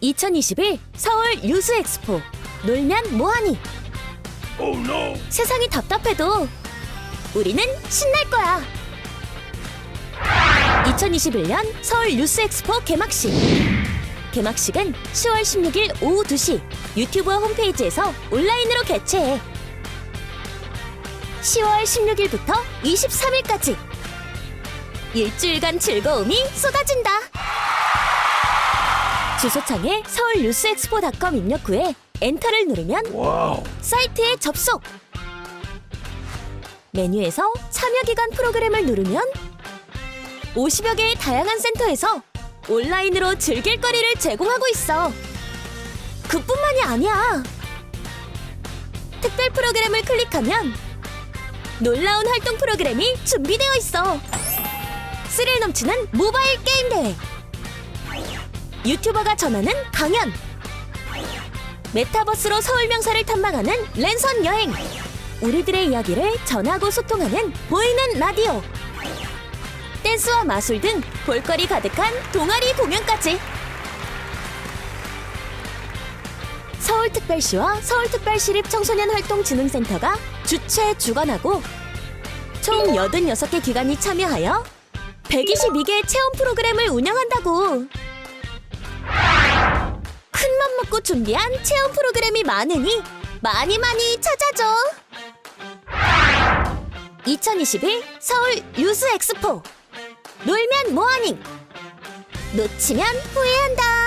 2021 서울 유스 엑스포 놀면 뭐하니? Oh no! 세상이 답답해도 우리는 신날 거야. 2021년 서울 유스 엑스포 개막식. 개막식은 10월 16일 오후 2시 유튜브와 홈페이지에서 온라인으로 개최해. 10월 16일부터 23일까지 일주일간 즐거움이 쏟아진다. 주소창에 서울뉴스엑스포닷컴 입력 후에 엔터를 누르면! 사이트에 접속. 메뉴에서 참여 기간 프로그램을 누르면 50여 개의 다양한 센터에서 온라인으로 즐길 거리를 제공하고 있어. 그뿐만이 아니야. 특별 프로그램을 클릭하면 놀라운 활동 프로그램이 준비되어 있어. 스릴 넘치는 모바일 게임 대회. 유튜버가 전하는 강연. 메타버스로 서울 명사를 탐방하는 랜선 여행. 우리들의 이야기를 전하고 소통하는 보이는 라디오. 댄스와 마술 등 볼거리 가득한 동아리 공연까지. 서울특별시와 서울특별시립 청소년활동진흥센터가 주최 주관하고 총 86개 기관이 참여하여 122개의 체험 프로그램을 운영한다고. 먹고 준비한 체험 프로그램이 많으니 많이 많이 찾아줘. 2021 서울 유스 엑스포 놀면 뭐하니? 놓치면 후회한다.